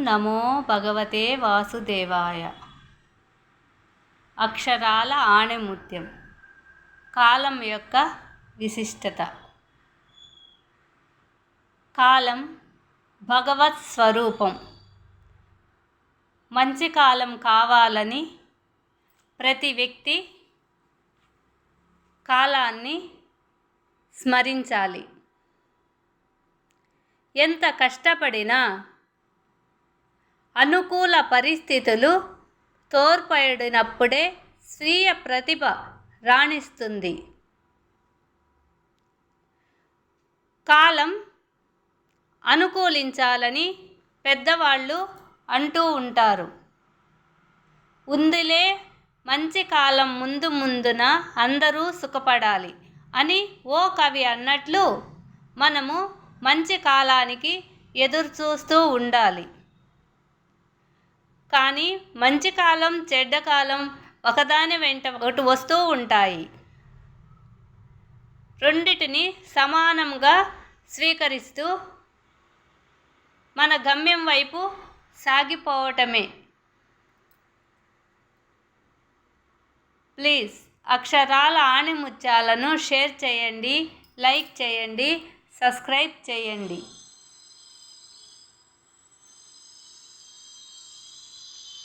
నమో భగవతే వాసుదేవాయ. అక్షరాల ఆణిముత్యం. కాలం యొక్క విశిష్టత. కాలం భగవత్ స్వరూపం. మంచి కాలం కావాలని ప్రతి వ్యక్తి కాలాన్ని స్మరించాలి. ఎంత కష్టపడినా అనుకూల పరిస్థితులు తోడ్పడినప్పుడే స్వీయ ప్రతిభ రాణిస్తుంది. కాలం అనుకూలించాలని పెద్దవాళ్ళు అంటూ ఉంటారు. ఉందిలే మంచి కాలం ముందు ముందున అందరూ సుఖపడాలి అని ఓ కవి అన్నట్లు మనము మంచి కాలానికి ఎదురు చూస్తూ ఉండాలి. కానీ మంచి కాలం చెడ్డ కాలం ఒకదాని వెంట ఒకటి వస్తూ ఉంటాయి. రెండిటిని సమానంగా స్వీకరిస్తూ మన గమ్యం వైపు సాగిపోవటమే. ప్లీజ్ అక్షరాల ఆణిముత్యాలను షేర్ చేయండి లైక్ చేయండి సబ్స్క్రైబ్ చేయండి.